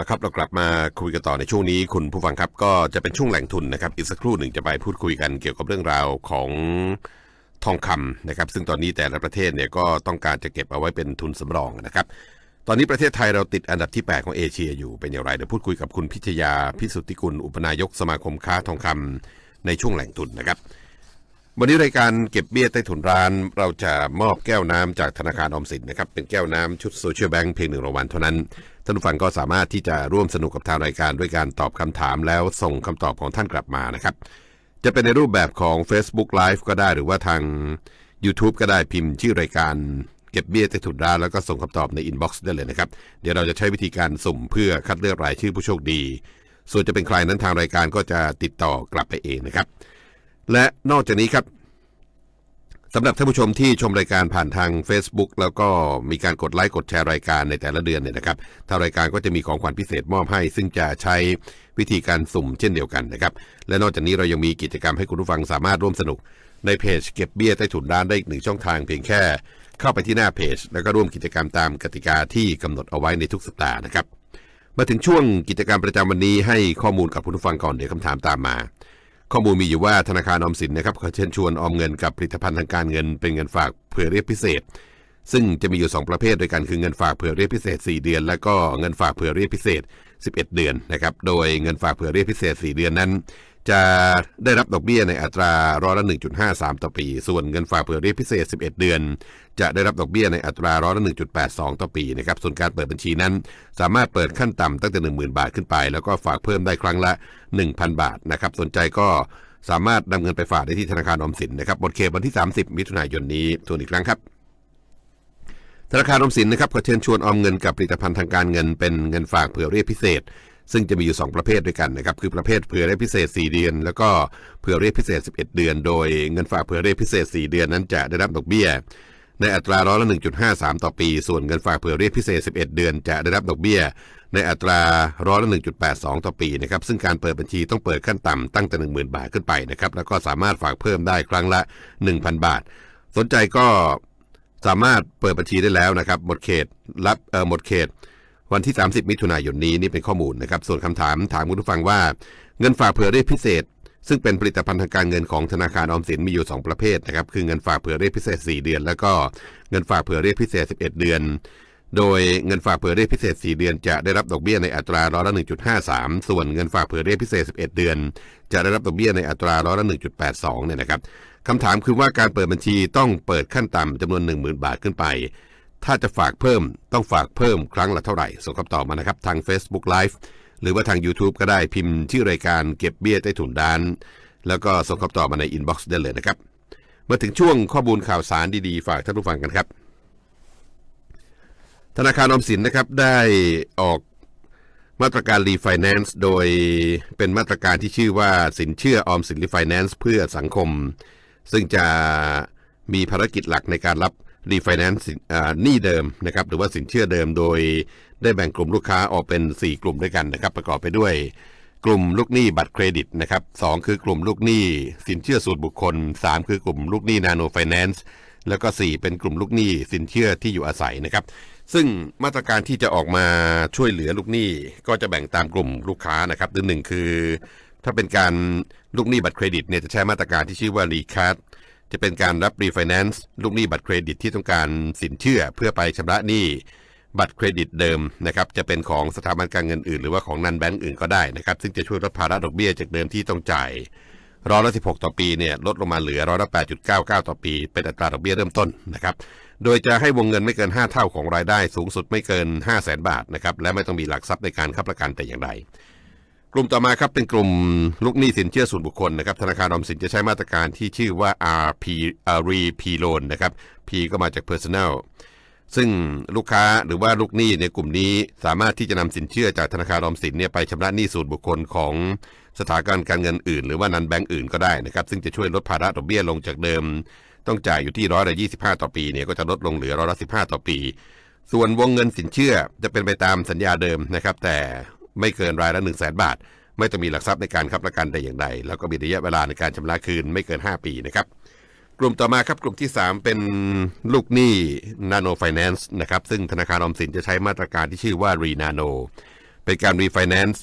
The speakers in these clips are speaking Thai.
ละครับเรากลับมาคุยกันต่อในช่วงนี้คุณผู้ฟังครับก็จะเป็นช่วงแหล่งทุนนะครับอีกสักครู่หนึ่งจะไปพูดคุยกันเกี่ยวกับเรื่องราวของทองคำนะครับซึ่งตอนนี้แต่ละประเทศเนี่ยก็ต้องการจะเก็บเอาไว้เป็นทุนสำรองนะครับ ตอนนี้ประเทศไทยเราติดอันดับที่ 8 ของเอเชียอยู่เป็นอย่างไรเดี๋ยวพูดคุยกับคุณพิชยาพิสุทธิกุลอุปนายกสมาคมค้าทองคำในช่วงแหล่งทุนนะครับวันนี้รายการเก็บเบี้ยใต้ถุนร้าน เราจะมอบแก้วน้ำจากธนาคารออมสินนะครับเป็นแก้วน้ำชุดโซเชียลแบงค์เพียงหนึ่งรางวัลเท่านั้น ท่านผู้ฟังก็สามารถที่จะร่วมสนุกกับทางรายการด้วยการตอบคำถามแล้วส่งคำตอบของท่านกลับมานะครับ จะเป็นในรูปแบบของ Facebook Live ก็ได้หรือว่าทาง YouTube ก็ได้พิมพ์ชื่อรายการเก็บเบี้ยใต้ถุนร้านแล้วก็ส่งคำตอบในอินบ็อกซ์ได้เลยนะครับ เดี๋ยวเราจะใช้วิธีการสุ่มเพื่อคัดเลือกรายชื่อผู้โชคดี ส่วนจะเป็นใครนั้นทางรายการก็จะติดต่อกลับไปเองนะครับ และนอกจากนี้ครับ สำหรับท่านผู้ชมที่ชมรายการผ่านทาง Facebook แล้วก็มีการกดไลค์กดแชร์รายการในแต่ละเดือนเนี่ยนะครับทางรายการก็จะมีของขวัญพิเศษมอบให้ ซึ่งจะใช้วิธีการสุ่มเช่นเดียวกันนะครับ และนอกจากนี้เรายังมีกิจกรรมให้คุณผู้ฟังสามารถร่วมสนุก ในเพจเก็บเบี้ยใต้ถุนร้านได้อีกหนึ่งช่องทางเพียงแค่ เข้าไปที่หน้าเพจ แล้วก็ร่วมกิจกรรมตามกติกาที่กำหนดเอาไว้ในทุกสัปดาห์นะครับ มาถึงช่วงกิจกรรมประจำวันนี้ให้ข้อมูลกับคุณผู้ฟังก่อนเดี๋ยวคำถามตามมา ข้อมูลมีอยู่ว่าธนาคารออมสินนะครับขอเชิญชวนออมเงินกับผลิตภัณฑ์ทางการเงินเป็นเงินฝากเผื่อเรียกพิเศษ ซึ่งจะมีอยู่ 2 ประเภทด้วยกันคือเงินฝากเผื่อเรียกพิเศษ 4 เดือน และก็เงินฝากเผื่อเรียกพิเศษ 11 เดือนนะครับโดยเงินฝากเผื่อเรียกพิเศษ 4 เดือนนั้น จะได้รับดอกเบี้ยในอัตราร้อยละ1.53 ต่อปี ส่วนเงินฝากเผื่อเรียกพิเศษ 11 เดือน จะได้รับดอกเบี้ยในอัตราร้อยละ1.82 ต่อปีนะครับส่วนการเปิดบัญชีนั้น สามารถเปิดขั้นต่ำตั้งแต่ 10,000 บาทขึ้นไป แล้วก็ฝากเพิ่มได้ครั้งละ 1,000 บาทนะครับสนใจก็สามารถนำเงินไปฝากได้ที่ธนาคารออมสินนะครับหมดเขตวันที่ 30 มิถุนายนนี้ทวนอีกครั้งครับธนาคารออมสินนะครับขอเชิญชวนออมเงินกับผลิตภัณฑ์ทางการเงินเป็นเงินฝากเผื่อเรียกพิเศษ ซึ่งจะมีอยู่ 2 ประเภทด้วยกันนะครับคือประเภทเผื่อเรียกพิเศษ 4 เดือน แล้วก็เผื่อเรียกพิเศษ 11 เดือน โดยเงินฝากเผื่อเรียกพิเศษ 4 เดือนนั้นจะได้รับดอกเบี้ย ในอัตราร้อยละ1.53 ต่อปี ส่วนเงินฝากเผื่อเรียกพิเศษ 11 เดือน จะได้รับดอกเบี้ย ในอัตราร้อยละ1.82 ต่อปีนะครับ ซึ่งการเปิดบัญชีต้องเปิดขั้นต่ำตั้งแต่ 10,000 บาทขึ้นไปนะครับ แล้วก็สามารถฝากเพิ่มได้ครั้งละ 1,000 บาท สนใจก็สามารถเปิดบัญชีได้แล้วนะครับ หมดเขตรับเอ่อหมดเขต วันที่ 30 มิถุนายนนี้นี่เป็นข้อมูลนะครับ ส่วนคำถามถามคุณผู้ฟังว่า เงินฝากเผื่อเรียกพิเศษ ซึ่งเป็นผลิตภัณฑ์ทางการเงินของธนาคารออมสินมีอยู่ 2 ประเภทนะครับ คือเงินฝากเผื่อเรียกพิเศษ 4 เดือน แล้วก็เงินฝากเผื่อเรียกพิเศษ 11 เดือน โดยเงินฝากเผื่อเรียกพิเศษ 4 เดือน จะได้รับดอกเบี้ยในอัตราร้อยละ 1.53 ส่วนเงินฝากเผื่อเรียกพิเศษ 11 เดือน จะได้รับดอกเบี้ยในอัตราร้อยละ 1.82 เนี่ยนะครับคำถามคือว่าการเปิดบัญชีต้องเปิดขั้นต่ำจำนวน 10,000 บาทขึ้นไป ถ้าจะฝากเพิ่มต้องฝากเพิ่มครั้งละเท่าไหร่ส่งคำตอบมานะครับทาง Facebook Live หรือว่าทาง YouTube ก็ได้พิมพ์ชื่อรายการเก็บเบี้ยใต้ถุนด้าน แล้วก็ส่งคำตอบมาในอินบ็อกซ์ได้เลยนะครับ มาถึงช่วงข้อมูลข่าวสารดีๆ ฝากท่านผู้ฟังกันครับ ธนาคารออมสินนะครับได้ออกมาตรการรีไฟแนนซ์โดยเป็นมาตรการที่ชื่อว่าสินเชื่อออมสินรีไฟแนนซ์เพื่อสังคม ซึ่งจะมีภารกิจหลักในการรับ รีไฟแนนซ์หนี้เดิมนะครับหรือว่าสินเชื่อเดิมโดยได้แบ่งกลุ่มลูกค้าออกเป็น 4 กลุ่มด้วยกันนะครับ ประกอบไปด้วย กลุ่มลูกหนี้บัตรเครดิตนะครับสคือกลุ่มลูกหนี้สินเชื่อส่วนบุคคล 3 คือกลุ่มลูกหนี้นาโนไฟแนนซ์แล้วก็ 4 เป็นกลุ่มลูกหนี้สินเชื่อที่อยู่อาศัยนะครับ ซึ่งมาตรการที่จะออกมาช่วยเหลือลูกหนี้ก็จะแบ่งตามกลุ่มลูกค้านะครับหนึ่งคือ ถ้าเป็นการลูกหนี้บัตรเครดิตเนี่ยจะใช้มาตรการที่ชื่อว่ารีคัส จะเป็นการรับรีไฟแนนซ์ลูกหนี้บัตรเครดิตที่ต้องการสินเชื่อเพื่อไปชำระหนี้บัตรเครดิตเดิมนะครับจะเป็นของสถาบันการเงินอื่นหรือว่าของนันแบงก์อื่นก็ได้นะครับซึ่งจะช่วยลดภาระดอกเบี้ยจากเดิมที่ต้องจ่ายร้อยละสิต่อปีเนี่ยลดลงมาเหลือร้อยละ8.99ต่อปี เป็นอัตราดอกเบี้ยเริ่มต้นนะครับโดยจะให้วงเงินไม่เกิน 5 เท่าของรายได้สูงสุดไม่เกิน 5 0 0แสนบาทนะครับและไม่ต้องมีหลักทรัพย์ในการค้ำประกันแต่อย่างใด กลุ่มต่อมาครับเป็นกลุ่มลูกหนี้สินเชื่อส่วนบุคคลนะครับธนาคารออมสินจะใช้มาตรการที่ชื่อว่า RP RP loan นะครับ P ก็มาจาก personal ซึ่งลูกค้าหรือว่าลูกหนี้ในกลุ่มนี้สามารถที่จะนำสินเชื่อจากธนาคารออมสินเนี่ยไปชำระหนี้ส่วนบุคคลของสถาบันการเงินอื่น หรือว่านันแบงก์อื่นก็ได้นะครับ ซึ่งจะช่วยลดภาระดอกเบี้ยลงจากเดิม ต้องจ่ายอยู่ที่ร้อยละยี่สิบห้าต่อปีเนี่ยก็จะลดลงเหลือร้อยละสิบห้าต่อปี ส่วนวงเงินสินเชื่อจะเป็นไปตามสัญญาเดิมนะครับ แต่ ไม่เกินรายละ1 0 0 0 0แบาท ไม่ต้องมีหลักทรัพย์ในการค้ำประกันแต่อย่างใด แล้วก็มีระยะเวลาในการชำระคืนไม่เกิน 5 ปีนะครับ กลุ่มต่อมาครับกลุ่มที่ 3 เป็นลูกหนี้นาโนไฟแนนซ์นะครับซึ่งธนาคารออมสินจะใช้มาตรการที่ชื่อว่ารีนาโนเป็นการรีไฟแนนซ์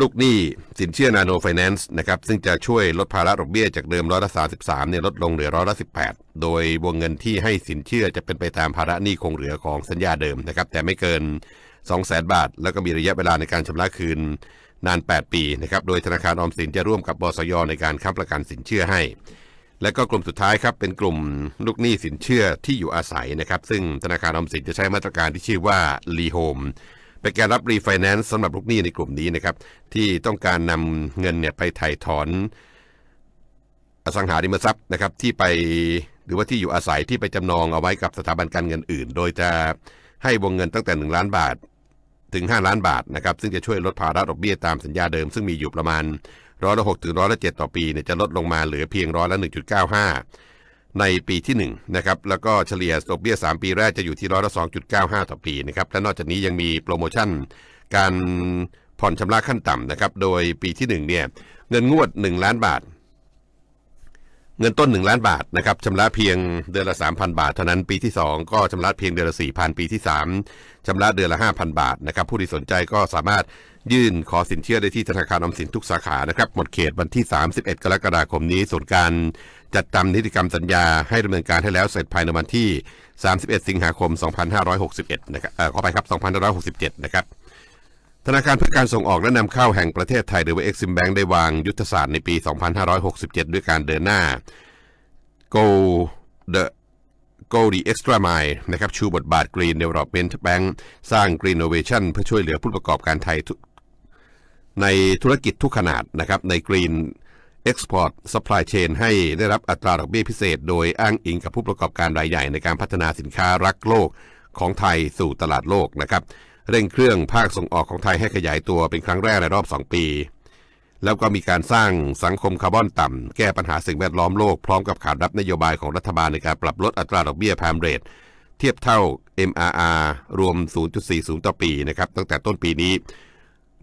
ลูกหนี้สินเชื่อนาโนไฟแนนซ์นะครับซึ่งจะช่วยลดภาระดอกเบี้ยจากเดิมร้อยละ33เนี่ยลดลงเหลือร้อยละ18โดยวงเงินที่ให้สินเชื่อจะเป็นไปตามภาระหนี้คงเหลือของสัญญาเดิมนะครับแต่ไม่เกิน 200,000 บาท แล้วก็มีระยะเวลาในการชำระคืนนาน 8 ปีนะครับโดยธนาคารออมสินจะร่วมกับบสยในการค้ำประกันสินเชื่อให้ และก็กลุ่มสุดท้ายครับเป็นกลุ่มลูกหนี้สินเชื่อที่อยู่อาศัยนะครับซึ่งธนาคารออมสินจะใช้มาตรการที่ชื่อว่ารีโฮมเป็นการรับรีไฟแนนซ์สำหรับลูกหนี้ในกลุ่มนี้นะครับที่ต้องการนำเงินเนี่ยไปไถ่ถอนอสังหาริมทรัพย์นะครับที่ไปหรือว่าที่อยู่อาศัยที่ไปจำนองเอาไว้กับสถาบันการเงินอื่น โดยจะให้วงเงินตั้งแต่ 1 ล้านบาท ถึง 5 ล้านบาทนะครับซึ่งจะช่วยลดภาระดอกเบี้ยตามสัญญาเดิม ซึ่งมีอยู่ประมาณร้อยละหกถึงร้อยละเจ็ดต่อปีเนี่ยจะลดลงมาเหลือเพียงร้อยละ1.95ในปีที่1นะครับแล้วก็เฉลี่ยดอกเบี้ย 3 ปีแรกจะอยู่ที่ร้อยละ2.95 ต่อปีนะครับและนอกจากนี้ยังมีโปรโมชั่น การผ่อนชำระขั้นต่ำนะครับโดยปีที่1เนี่ยเงินงวด 1 ล้านบาท เงินต้น 1 ล้านบาทนะครับชำระเพียงเดือนละ 3,000 บาท เท่านั้นปีที่ 2 ก็ชำระเพียงเดือนละ 4,000 ปีที่ 3ชำระเดือนละ 5,000 บาทนะครับผู้ที่สนใจก็สามารถยื่นขอสินเชื่อได้ที่ธนาคารออมสินทุกสาขานะครับหมดเขตวันที่ 31 กรกฎาคมนี้ส่วนการจัดทำนิติกรรมสัญญาให้ดำเนินการให้แล้วเสร็จภายในวันที่ 31 สิงหาคม 2561 นะครับเอ่อขอไปครับ 2567 นะครับ ธนาคารเพื่อการส่งออกและนำเข้าแห่งประเทศไทยหรือว่า Exim Bank ได้วางยุทธศาสตร์ในปี 2567 ด้วยการเดินหน้า Go the Go the extra mile นะครับชูบทบาท Green Development Bank สร้าง Green Innovation เพื่อช่วยเหลือผู้ประกอบการไทยในธุรกิจทุกขนาดนะครับใน Green Export Supply Chain ให้ได้รับอัตราดอกเบี้ยพิเศษ โดยอ้างอิงกับผู้ประกอบการรายใหญ่ในการพัฒนาสินค้ารักโลกของไทยสู่ตลาดโลกนะครับ เร่งเครื่องภาคส่งออกของไทยให้ขยายตัวเป็นครั้งแรกในรอบ 2 ปี แล้วก็มีการสร้างสังคมคาร์บอนต่ำ แก้ปัญหาสิ่งแวดล้อมโลกพร้อมกับขานรับนโยบายของรัฐบาลในการปรับลดอัตราดอกเบี้ยพามเรทเทียบเท่า MRR รวม 0.40 ต่อปีนะครับตั้งแต่ต้นปีนี้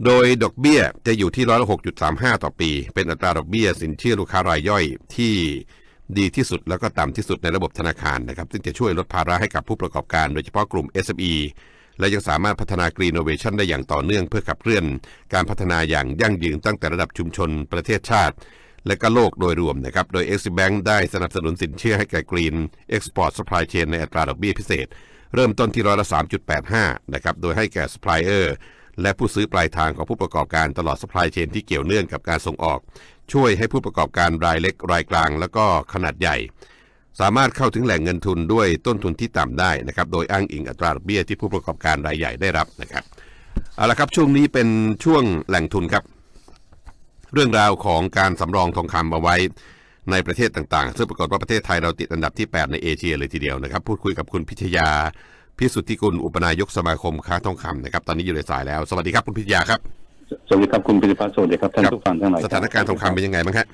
โดยดอกเบี้ยจะอยู่ที่ร้อยละ6.35 ต่อปี เป็นอัตราดอกเบี้ยสินเชื่อลูกค้ารายย่อยที่ดีที่สุดแล้วก็ต่ำที่สุดในระบบธนาคารนะครับซึ่งจะช่วยลดภาระให้กับผู้ประกอบการโดยเฉพาะกลุ่ม SME และยังสามารถพัฒนากรีโนเวชันได้อย่างต่อเนื่องเพื่อขับเคลื่อน การพัฒนาอย่างยั่งยืนตั้งแต่ระดับชุมชนประเทศชาติ และก็โลกโดยรวมนะครับ โดย e x i m Bank ได้สนับสนุนสินเชื่อให้แก่ Green Export Supply Chain ในอัตราดอกเบี้ยพิเศษ เริ่มต้นที่ร้อยละ3.85 นะครับ โดยให้แก่ supplier และผู้ซื้อปลายทางของผู้ประกอบการตลอด supply chain ที่เกี่ยวเนื่องกับการส่งออก ช่วยให้ผู้ประกอบการรายเล็กรายกลาง แล้วก็ขนาดใหญ่ สามารถเข้าถึงแหล่งเงินทุนด้วยต้นทุนที่ต่ำได้นะครับโดยอ้างอิงอัตราดอกเบี้ยที่ผู้ประกอบการรายใหญ่ได้รับนะครับเอาละครับช่วงนี้เป็นช่วงแหล่งทุนครับ เรื่องราวของการสำรองทองคำเอาไว้ในประเทศต่างๆ ซึ่งปรากฏว่าประเทศไทยเราติดอันดับที่ 8 ในเอเชียเลยทีเดียวนะครับ พูดคุยกับคุณพิทยา พิสุทธิกุลอุปนายกสมาคมค้าทองคำนะครับ ตอนนี้อยู่ในสายแล้ว สวัสดีครับคุณพิทยาครับ สวัสดีครับคุณพิธิพัฒน์สวัสดีครับท่านผู้ฟังทั้งหลายสถานการณ์ทองคำเป็นยังไงบ้างครับ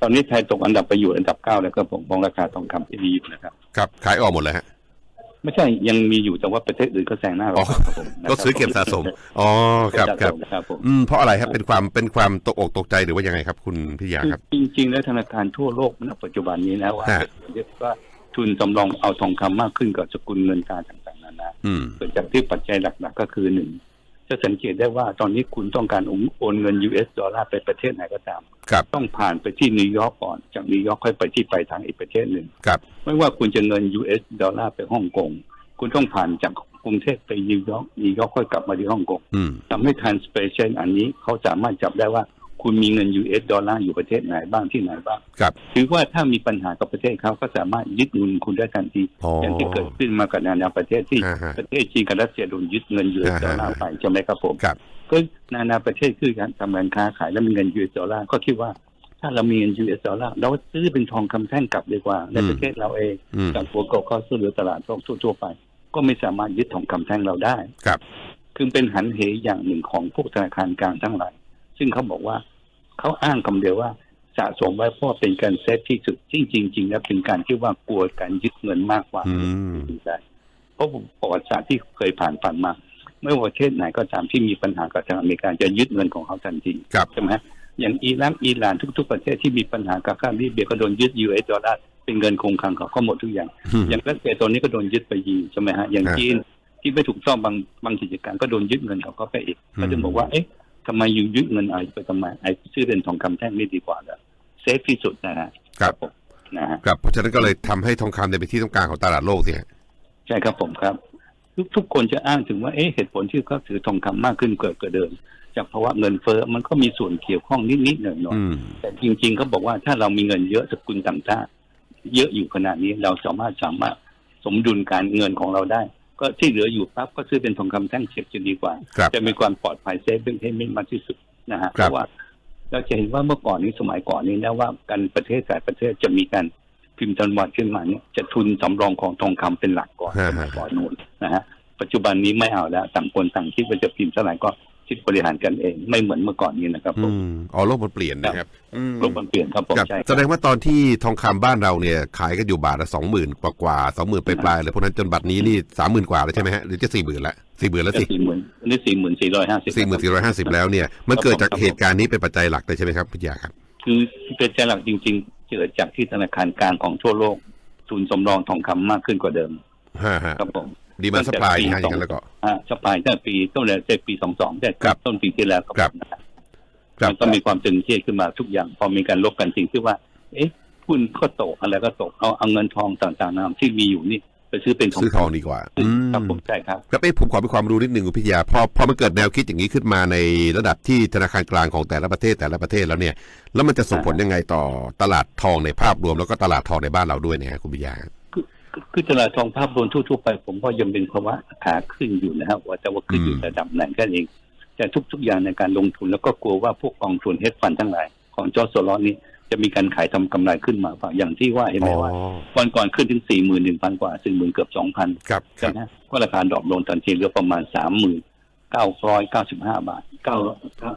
ตอนนี้ไทยตกอันดับไปอยู่อันดับเก้าแล้วก็ผมมองราคาทองคำที่ดีอยู่นะครับ ครับขายออกหมดเลยฮะไม่ใช่ยังมีอยู่แต่ว่าประเทศอื่นก็แซงหน้าเราอ๋อครับผมนะก็ซื้อเก็บสะสมอ๋อครับครับครับผมอืมเพราะอะไรครับเป็นความเป็นความตกอกตกใจหรือว่ายังไงครับ คุณพิทยาครับ จริง ๆ แล้วธนาคารทั่วโลกณปัจจุบันนี้นะว่าฮะเรียกว่าทุนสำรองเอาทองคำมากขึ้นกับสกุลเงินตราต่างๆนานาอืมเกิดจากที่ปัจจัยหลัก ๆ ก็คือหนึ่ง จะสังเกตได้ว่าตอนนี้คุณต้องการโอนเงิน US ดอลลาร์ไปประเทศไหนก็ตามครับต้องผ่านไปที่นิวยอร์กก่อน จากนิวยอร์กค่อยไปที่ปลายทางอีกประเทศหนึ่งครับไม่ว่าคุณจะเงิน US ดอลลาร์ไปฮ่องกงคุณต้องผ่านจากกรุงเทพไปนิวยอร์กนิวยอร์กค่อยกลับมาที่ฮ่องกงอืมทำให้ translation อันนี้เขาสามารถจับได้ว่า คุณมีเงิน US ดอลลาร์อยู่ประเทศไหนบ้างที่ไหนบ้างครับ ถือว่าถ้ามีปัญหากับประเทศเขาก็สามารถยึดเงินคุณได้ทันทีอ๋ออย่างที่เกิดขึ้นมากับนานาประเทศที่อ่าฮะประเทศจีนกับรัสเซียโดนยึดเงิน US ดอลลาร์ไปใช่ไหมครับผมครับ ก็นานาประเทศคือการทำการค้าขายแล้วมีเงิน US ดอลลาร์ก็คิดว่า ถ้าเรามีเงิน US ดอลลาร์เราซื้อเป็นทองคำแท่งกลับดีกว่าในประเทศเราเอง อืม จากหัวเกาเขาซื้อหรือตลาดทั่วๆไป ก็ไม่สามารถยึดทองคำแท่งเราได้ครับ คือเป็นหันเหอย่างหนึ่งของพวกธนาคารกลางทั้งหลาย ซึ่งเขาบอกว่าเขาอ้างคำเดียวว่าสะสมไว้เพราะเป็นการเซฟที่สุดจริงๆจริงๆแล้วเป็นการที่ว่ากลัวการยึดเงินมากกว่าอืมได้เพราะประวัติศาสตร์ที่เคยผ่านผ่านมาไม่ว่าประเทศไหนก็ตามที่มีปัญหากับทางอเมริกาจะยึดเงินของเขาทันทีครับใช่ไหมฮะอย่างอิรักอิหร่านทุก ๆ ประเทศที่มีปัญหากับค่าลิเบียก็โดนยึดยูเอสดอลลาร์เป็นเงินคงคลังของเขาหมดทุกอย่างอืมอย่างรัสเซียตอนนี้ก็โดนยึดไปยีใช่ไหมฮะอย่างฮะจีนที่ไม่ถูกต้องบางบางกิจการก็โดนยึดเงินเขาก็ไปอีกก็จะบอกว่าเอ๊ะ ทำไมอยู่ยึดเงินไอ้ไปทำไมไอ้ซื้อเป็นทองคำแท่งไม่ดีกว่าเหรอเซฟที่สุดนะฮะครับผมนะฮะครับเพราะฉะนั้นก็เลยทำให้ทองคำเนี่ยเป็นที่ต้องการของตลาดโลกสิฮะใช่ครับผมครับ ทุกทุกคนจะอ้างถึงว่าเอ๊ะเหตุผลที่เขาถือทองคำมากขึ้นเกิดกว่าเดิม จากภาวะเงินเฟ้อมันก็มีส่วนเกี่ยวข้องนิดๆหน่อยๆอืมแต่จริงๆเขาบอกว่าถ้าเรามีเงินเยอะสกุลต่างชาติเยอะอยู่ขนาดนี้เราสามารถสามารถสมดุลการเงินของเราได้ ก็ที่เหลืออยู่ปั๊บก็ซื้อเป็นทองคำแท่งเก็บจะดีกว่าครับจะมีความปลอดภัยเซฟเป็นให้มากที่สุดนะฮะครัเพบราะว่าเราจะเห็นว่าเมื่อก่อนนี้สมัยก่อนนี้นะว่าการประเทศแต่ประเทศจะมีการพิมพ์ธนบัตรขึ้นมาเนี่ยจะทุนสำรองของทองคำเป็นหลักก่อนฮะสมัฮะยก่อนนู้นนะฮะปัจจุบันนี้ไม่เอาแล้วต่างคนต่างคิดว่าจะพิมพ์เท่าไหร่ก็ คิดบริหารกันเอง ไม่เหมือนเมื่อก่อนนี้นะครับผอืมมอ๋อโลกมันเปลี่ยนนะครับอืมโลกมันเปลี่ยนครับผมครับใช่แสดงว่าตอนที่ทองคำบ้านเราเนี่ย ขายกันอยู่บาทละสองหมื่นกว่ากว่าสองหมื่นปลายๆเลยพวกนั้นจนบัตรนี้นี่สามหมื่นกว่าแล้วใช่ไหมฮะหรือจะสี่หมื่นละสี่หมื่นแล้วสิสี่หมื่นอันนี้สี่หมื่นสี่ร้อยห้าสิบสี่หมื่นสี่ร้อยห้าสิบแล้วเนี่ยมันเกิดจากเหตุการณ์นี้เป็นปัจจัยหลักเลยใช่ไหมครับพี่ยาครับ คือเป็นใจหลักจริง ๆ เกิดจากที่ธนาคารกลางของทั่วโลกทุนสำรองทองคำมากขึ้นกว่าเดิมฮะฮะครับผม ดีมาสปายนะฮะอย่างนั้นแล้วก็อ่าสปายตั้งแต่ปีต้นเลยแต่ปีสองสองแต่ครับต้นปีที่แล้วครับนะครับครับมันก็มีความตึงเครียดขึ้นมาทุกอย่าง พอมีการลบกันจริงที่ว่า เอ๊ะหุ้นก็ตกอะไรก็ตกเอาเอาเงินทองต่างๆนาที่มีอยู่นี่ไปซื้อเป็นทองซื้อทองคำดีกว่าอืมครับผมใช่ครับครับเอ้ผมขอเป็นความรู้นิดหนึ่งคุณพิทยาพอพอมันเกิดแนวคิดอย่างนี้ขึ้นมาในระดับที่ธนาคารกลางของแต่ละประเทศแต่ละประเทศแล้วเนี่ย แล้วมันจะส่งผลยังไงต่อตลาดทองในภาพรวมแล้วก็ตลาดทองในบ้านเราด้วยเนี่ยฮะคุณพิทยา คือคือตลาดทองภาพรวมทั่วๆไป ผมก็ยังเป็นภาวะขาขึ้นอยู่นะครับว่าแต่ว่าขึ้นอยู่อืมระดับไหนแค่นั้นเอง แต่ทุกๆอย่างในการลงทุนแล้วก็กลัวว่าพวกกองทุนเฮดฟันทั้งหลาย ของจอร์จโซลอนนี้จะมีการขายทำกำไรขึ้นมาเปล่าอย่างที่ว่าเห็นไหมว่าวันก่อนขึ้นถึงสี่หมื่นหนึ่งพันกว่าสี่หมื่นเกือบสองพันครับคใช่รับไหมก็ราคาดรอปลงทันทีเหลือประมาณสามหมื่น เก้าร้อยเก้าสิบห้าบาทเก้า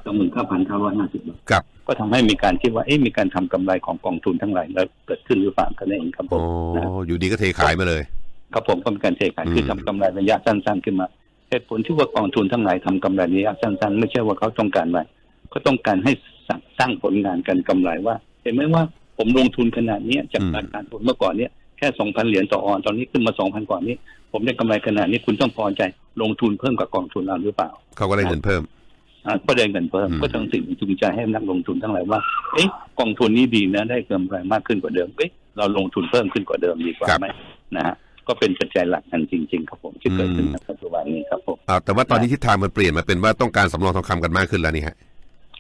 สามหมื่นเก้าพันเก้าร้อยห้าสิบบาทครับ ก็ทำให้มีการคิดว่าเอ๊ะมีการทำกำไรของกองทุนทั้งหลายแล้วเกิดขึ้นหรือเปล่ากันเองครับผโอ้มนะอยู่ดีก็เทขายมาเลยครับผมก็เป็นการเทขายคือมทำกำไรระยะสั้น ๆ ขึ้นมาเหตุผลที่ว่ากองทุนทั้งหลายทำกำไรระยะสั้น ๆ ไม่ใช่ว่าเขาต้องการอะไรเขาต้องการให้สร้างสร้างผลงานกันกำไรว่า เห็นไหมว่าผมลงทุนขนาดเนี้ยจากการการทุนเมื่อก่อนเนี้ยแค่สองพันเหรียญต่อออนตอนนี้ขึ้นมาสองพันกว่านี้ ผมได้กำไรขนาดนี้คุณต้องพอใจลงทุนเพิ่มกับกองทุนเราหรือเปล่า เขาก็ได้เงินเพิ่มอ่าก็ได้เงินเพิ่มอืมก็ต้องสิ่งจูงใจให้นักลงทุนทั้งหลายว่า เอ๊ะกองทุนนี้ดีนะ ได้กำไรมากขึ้นกว่าเดิมเอ๊ะเราลงทุนเพิ่มขึ้นกว่าเดิมดีกว่าไหมนะฮะก็เป็นปัจจัยหลักกันจริง ๆ ครับผมที่เกิดขึ้นในปัจจุบันนี้ครับผมอ่าแต่ว่าตอนนี้ทิศทางมันเปลี่ยนมาเป็นว่าต้องการสำรองทองคำกันมากขึ้นแล้วนี่ฮะ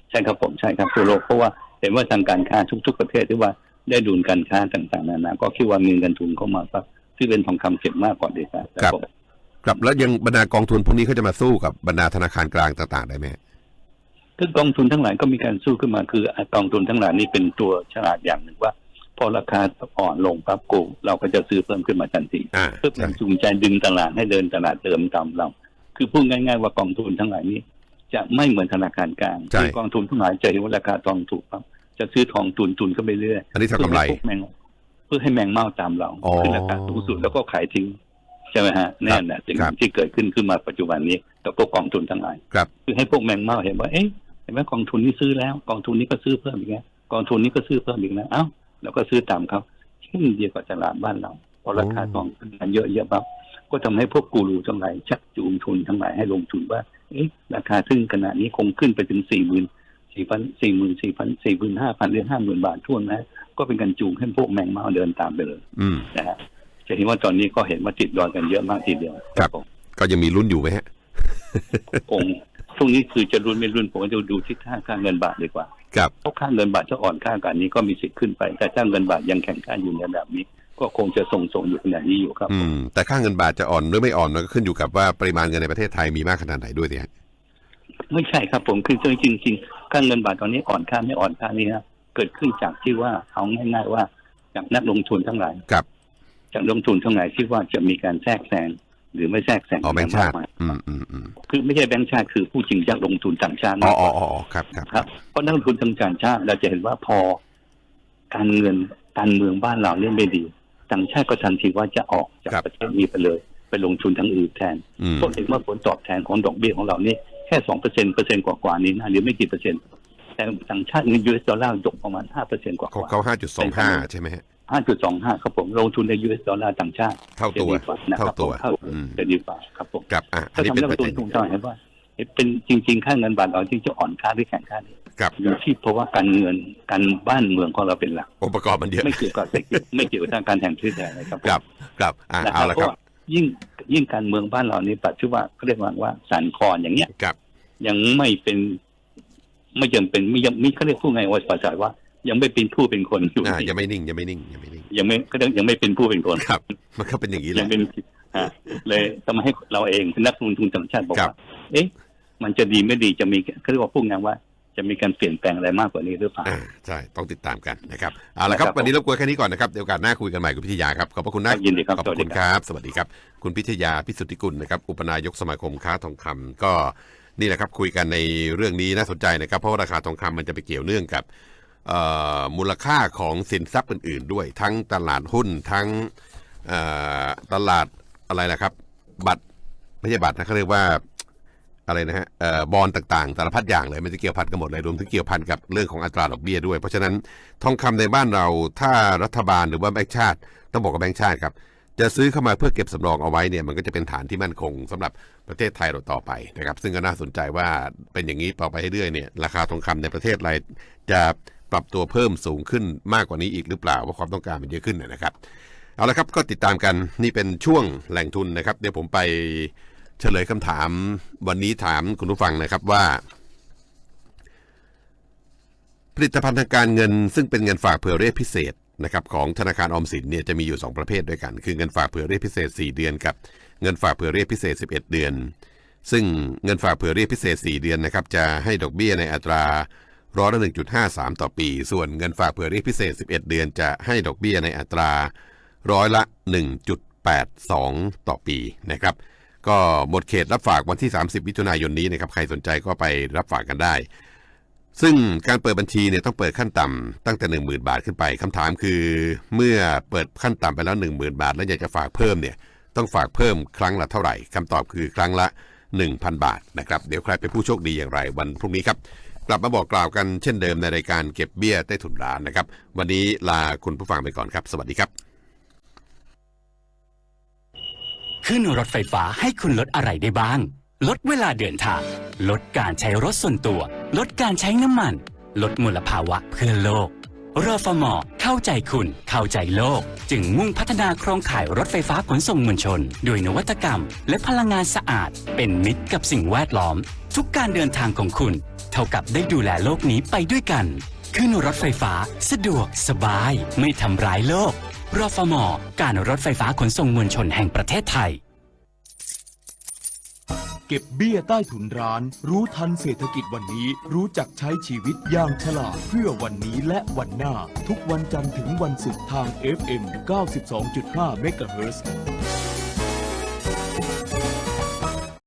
ใช่ครับผมใช่ครับทั่วโลกเพราะว่าเห็นว่าทางการค้าทุก ๆ ประเทศที่ว่า ได้ดุลการค้าต่างๆนานา ก็คิดว่ามีเงินทุนเข้ามาครับที่เป็นทองคำเก็บมากกว่าดีครับครับผมครับแล้วยังบรรดากองทุนพวกนี้เขาจะมาสู้กับบรรดาธนาคารกลางต่าง ๆ ได้ไหมฮะคือกองทุนทั้งหลายก็มีการสู้ขึ้นมาคือกองทุนทั้งหลายนี่เป็นตัวฉลาดอย่างหนึ่งว่า พอราคาอ่อนลงปั๊บกูเราก็จะซื้อเพิ่มขึ้นมาทันทีอ่าเพื่อเป็ใช่นจูงใจดึงตลาดให้เดินตลาดเดิมตามเรา คือพูดง่าย ๆ ว่ากองทุนทั้งหลายนี้ จะไม่เหมือนธนาคารกลางใช่คือกองทุนทั้งหลายจะเห็นว่าราคาทองถูกปั๊บ จะซื้อทองตุนตุนเข้าไปเรื่อยอันนี้เท่ากำไรเพื่อให้พวกแมงเพื่อให้แมงเม่าตามเราอ๋อขึ้นราคาสูงสุดแล้วก็ขายทิ้งใช่ไหมฮะแน่นแหละสิ่งครับที่เกิดขึ้นขึ้นมาปัจจุบันนี้กับพวกกองทุนทั้งหลายครับคือให้พวกแมงเม่าเห็นว่าเอ๊ะเห็นไหมกองทุนนี้ซื้อแล้ว กองทุนนี้ก็ซื้อเพิ่มอีกแล้วกองทุนนี้ก็ซื้อเพิ่มอีกแล้วเอ้าเราก็ซื้อตามเขาเช่นเดียวกับตลาดบ้านเราพอราคาทองขึ้นมาเยอะๆปั๊บก็ทำให้พวกกูรูทั้งหลายชักจูงทุนทั้งหลายให้ลงทุนว่า เอ๊ะราคาขึ้นขนาดนี้คงขึ้นไปถึงสี่หมื่น สี่พันสี่หมื่นสี่พันสี่หมื่นห้าพันหรือห้าหมื่นบาททั่วนะก็เป็นการจูงให้พวกแมงเม่าเดินตามไปเลยอืมนะฮะจะเห็นว่าตอนนี้ก็เห็นว่าติดดอยกันเยอะมากทีเดียวครับผมก็ยังมีลุ้นอยู่ไหมฮะคงช่วงนี้คือจะรุนไม่รุนผมก็จะดูทิศทางค่าเงินบาทดีกว่าครับเพราะค่าเงินบาทจะอ่อนค่ากันนี้ก็มีสิทธิ์ขึ้นไป แต่ถ้าเงินบาทยังแข็งค่าอยู่ในระดับนี้ ก็คงจะทรงๆอยู่ขนาดนี้อยู่ครับอืมแต่ค่าเงินบาทจะอ่อนหรือไม่อ่อนมันก็ขึ้นอยู่กับว่าปริมาณเงินในประเทศไทยมีมากขนาดไหนด้วยสิฮะไม่ใช่ครับผมคือจริงจริงๆ ค่าเงินบาทตอนนี้อ่อนค่าไม่อ่อนค่านี่ฮะเกิดขึ้นจากที่ว่าเอาง่ายๆว่าจากนักลงทุนทั้งหลายครับจากลงทุนทั้งหลายคิดว่าจะมีการแทรกแซงหรือไม่แทรกแซงอ๋อแบงค์ชาติมกมยอืมอืมอืมคือไม่ใช่แบงค์ชาติคือผู้จริงจากลงทุนต่างชาติอ๋อมากกอ๋อว่าอ๋อครับครับครับเพราะนักลงทุนทางการชาติเราจะเห็นว่าพอ การเงินการเมืองบ้านเราเล่นไม่ดี ต่างชาติก็ทันทีว่าจะออกจากประเทศนี้ไปเลย ไปลงทุนทางอื่นแทนอืมเพราะเห็นว่าผลตอบแทนของดอกเบี้ยของเรานี่แค่สองเปอร์เซ็นต์เปอร์เซ็นต์กว่าๆนี้นะหรือไม่กี่เปอร์เซ็นต์แต่ต่างชาติเงินยูเอสดอลลาร์ตกประมาณห้าเปอร์เซ็นต์กว่าเขาเขาห้าจุดสองห้าใช่ไหมฮะ5.25ครับผมลงทุนใน US ดอลลาร์ต่างชาติเท่าจะตัวดีกว่านะคเท่ารับตัวผมเท่าอืมจะดีกว่าครับผมครับอะอัถ้านนี้ทำเป็นเรื่องปัจตุจันยทุนต้องเห็นว่าเป็นจริง ๆ ค่าเงินบาทเราที่จะอ่อนค่าหรือแข็งค่าเนี่ยครับอยู่ที่เพราะว่าการเงินการบ้านเมืองของเราเป็นหลักองค์ประกอบมันเยอะไม่เกี่ยวกับเศรษฐกิจไม่เกี่ยวกับทางการแข่งขันอะไรนะครับผมครับครับอะนะคเอารับละเพครัราะบว่า ยิ่งยิ่งการเมืองบ้านเรานี่ปัจจุบันเขาเรียกว่าว่าสันคอนอย่างเงี้ยครับ ยังไม่เป็น ไม่ยังเป็นไม่ยังไม่เขาเรียกพูดไงว่าภาษาว่า ยังไม่เป็นผู้เป็นคนอยู่อ่ายังไม่นิ่งยังไม่นิ่งยังไม่นิ่งยังไม่เขาเรียกยังไม่เป็นผู้เป็นคนครับ มันก็เป็นอย่างนี้แหยัละงเป็นอ่าเลยทำให้เราเองนักลงทุนต่างชาติบอกครับว่า เอ๊ะ มันจะดีไม่ดีจะมีเขาเรียกว่าพูดไงว่า จะมีการเปลี่ยนแปลงอะไรมากกว่านี้หรือเปล่าอ่าใช่ต้องติดตามกันนะครับเอาละครับนะครับวันนี้รบกวนแค่นี้ก่อนนะครับเดี๋ยวโอกาสหน้าคุยกันใหม่คุณพิทยาครับขอบพระคุณนะยินดีครับขอบสวัสดีคุณคครับรับ สวัสดีครับ คุณพิทยาพิสุทธิกุลนะครับอุปนายกสมาคมค้าทองคำก็นี่แหละครับคุยกันในเรื่องนี้น่าสนใจนะครับ เพราะว่าราคาทองคำมันจะไปเกี่ยวเนื่องกับเอ่อมูลค่าของสินทรัพย์อื่น ๆ ด้วยทั้งตลาดหุ้นทั้งเอ่อตลาดอะไรนะครับ บัตรไม่ใช่บัตรนะเขาเรียกว่า อะไรนะฮะบอลต่างๆสารพัดอย่างเลยมันจะเกี่ยวพันกันหมดเลยรวมถึงเกี่ยวพันกับเรื่องของอัตราดอกเบี้ยด้วย เพราะฉะนั้นทองคำในบ้านเราถ้ารัฐบาลหรือว่าแบงก์ชาติ ต้องบอกว่าแบงก์ชาติครับจะซื้อเข้ามาเพื่อเก็บสำรองเอาไว้เนี่ยมันก็จะเป็นฐานที่มั่นคงสำหรับประเทศไทยเราต่อไปนะครับ ซึ่งก็น่าสนใจว่าเป็นอย่างนี้ต่อไปเรื่อยๆเนี่ยราคาทองคำในประเทศเราจะปรับตัวเพิ่มสูงขึ้นมากกว่านี้อีกหรือเปล่าว่าความต้องการมันเยอะขึ้นนะครับ เอาละครับก็ติดตามกันนี่เป็นช่วงแหล่งทุนนะครับ เดี๋ยวผมไป เฉลยคำถามวันนี้ถามคุณผู้ฟังนะครับว่า ผลิตภัณฑ์ทางการเงิน ซึ่งเป็นเงินฝากเผื่อเรียกพิเศษนะครับของธนาคารออมสินเนี่ยจะมีอยู่ 2 ประเภทด้วยกัน คือเงินฝากเผื่อเรียกพิเศษ 4 เดือนกับเงินฝากเผื่อเรียกพิเศษ 11 เดือน ซึ่งเงินฝากเผื่อเรียกพิเศษ 4 เดือนนะครับจะให้ดอกเบี้ยในอัตราร้อยละ1.53 ต่อปี ส่วนเงินฝากเผื่อเรียกพิเศษ 11 เดือน จะให้ดอกเบี้ยในอัตราร้อยละ 1.82 ต่อปีนะครับ ก็หมดเขตรับฝากวันที่ 30มิถุนายนนี้นะครับใครสนใจก็ไปรับฝากกันได้ ซึ่งการเปิดบัญชีเนี่ยต้องเปิดขั้นต่ำตั้งแต่ 10,000 บาทขึ้นไปคำถามคือ เมื่อเปิดขั้นต่ำไปแล้ว 10,000 บาท แล้วอยากจะฝากเพิ่มเนี่ยต้องฝากเพิ่มครั้งละเท่าไหร่คำตอบคือครั้งละ 1,000 บาทนะครับเดี๋ยวใครเป็นผู้โชคดีอย่างไรวันพรุ่งนี้ครับกลับมาบอกกล่าวกันเช่นเดิมในรายการเก็บเบี้ยใต้ถุนร้านนะครับ วันนี้ลาคุณผู้ฟังไปก่อนครับ สวัสดีครับ ขึ้นรถไฟฟ้าให้คุณลดอะไรได้บ้าง ลดเวลาเดินทาง ลดการใช้รถส่วนตัว ลดการใช้น้ำมัน ลดมลภาวะเพื่อโลกรฟมเข้าใจคุณ เข้าใจโลก จึงมุ่งพัฒนาโครงข่ายรถไฟฟ้าขนส่งมวลชนโดยนวัตกรรม และพลังงานสะอาด เป็นมิตรกับสิ่งแวดล้อม ทุกการเดินทางของคุณ เท่ากับได้ดูแลโลกนี้ไปด้วยกัน ขึ้นรถไฟฟ้า สะดวกสบาย ไม่ทำร้ายโลก รฟม การรถไฟฟ้าขนส่งมวลชนแห่งประเทศไทย เก็บเบี้ยใต้ถุนร้าน รู้ทันเศรษฐกิจวันนี้ รู้จักใช้ชีวิตอย่างฉลาดเพื่อวันนี้และวันหน้า ทุกวันจันทร์ถึงวันศุกร์ทาง FM 92.5 MHz